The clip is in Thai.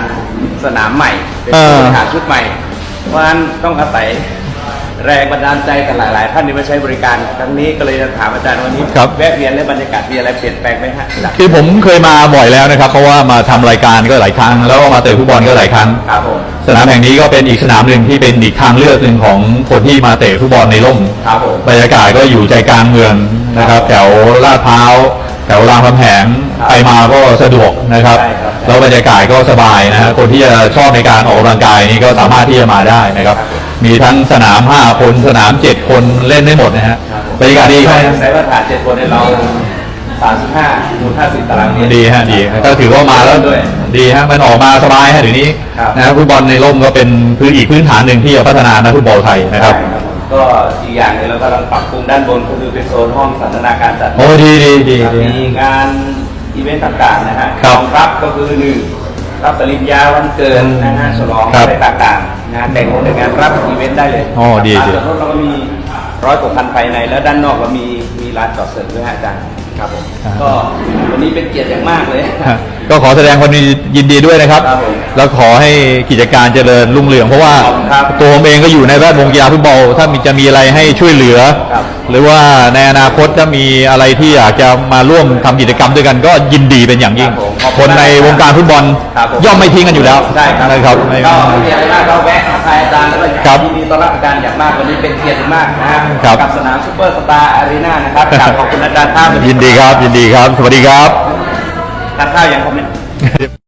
ารสนามใหม่เป็นเออผู้บริหารชุดใหม่ เพราะฉะนั้นต้องอาศัยแรงบันดาลใจกันหลาย ๆ ท่านที่มาใช้บริการครั้งนี้ก็เลยจะถามอาจารย์วันนี้ครับ แวะเวียนและบรรยากาศมีอะไรเปลี่ยนแปลงไหมฮะจากคือผมเคยมาบ่อยแล้วนะครับ เพราะว่ามาทำรายการก็หลายครั้ง แล้วก็มาเตะฟุตบอลก็หลายครั้ง ครับผมสนามแห่งนี้ก็เป็นอีกสนามหนึ่งที่เป็นอีกทางเลือกหนึ่งของคนที่มาเตะฟุตบอลในร่ม ครับผม บรรยากาศก็อยู่ใจกลางเมืองนะครับ แถวลาดพร้าวแถวรามคำแหงครับไปมาก็สะดวกนะครับใช่ครับ แล้วบรรยากาศก็สบายนะฮะคนที่จะชอบในการออกกำลังกายนี่ก็สามารถที่จะมาได้นะครับ มีทั้งสนาม 5 คนสนาม 7 คนเล่นได้หมดนะฮะบรรยากาศดีครับใช้มาตรฐานเจ็ดคนในเราสามสิบห้าคูณห้าสิบตารางเมตรดีฮะดีฮะก็ถือว่ามาแล้วด้วยดีฮะมันออกมาสบายฮะเดี๋ยวนี้ครับนะฟุตบอลในร่มก็เป็นพื้นอีกพื้นฐานหนึ่งที่จะพัฒนานักฟุตบอลไทยนะครับใช่ผม ก็อีกอย่างหนึงเรากำลังปรับปรุงด้านบนก็คือเป็นโซนห้องสันทนาการจัดโอ้ดีดีดีดี มีงานอีเวนต์ต่างๆนะฮะครับรองรับก็คือหนึ่งรับปริญญาวันเกิดนะฮะฉลองครับอะไรต่างๆงานแต่งงานแต่งงานรับอีเวนต์ได้เลยอ๋อดีดี ร้านจอดรถเราก็มีร้อยกว่าคันภายในแล้วด้านนอกก็มีมีร้านจอดเสริมด้วยฮะอาจารย์ ครับผมก็วันนี้เป็นเกียรติอย่างมากเลยฮะก็ขอแสดงความยินดีด้วยนะครับครับผมแล้วขอให้กิจการเจริญรุ่งเรืองเพราะว่าขอบคุณครับตัวผมเองก็อยู่ในแวดวงกีฬาฟุตบอลถ้ามีจะมีอะไรให้ช่วยเหลือครับหรือว่าในอนาคตถ้ามีอะไรที่อยากจะมาร่วมทำกิจกรรมด้วยกัน ก็ยินดีเป็นอย่างยิ่งครับผมขอบคคุณนในวงการฟุตบอลครับผมย่อมไม่ทิ้งกันอยู่แล้วใช่ครับนะครับไม่ก็ไม่มีอะไรมากเราแวะทั กทายอาจารย์แล้วก็ครับยินดีต้อนรับอาจารย์อย่างมากวันนี้เป็นเกียรติมากนะฮะครับ กับสนามซูเปอร์สตาร์อารีนานะครับกราบขอบคุณอาจารย์ท่ายินดีครับ ยินดีครับ สวัสดีครับ ทานข้าวยังครับเนี่ย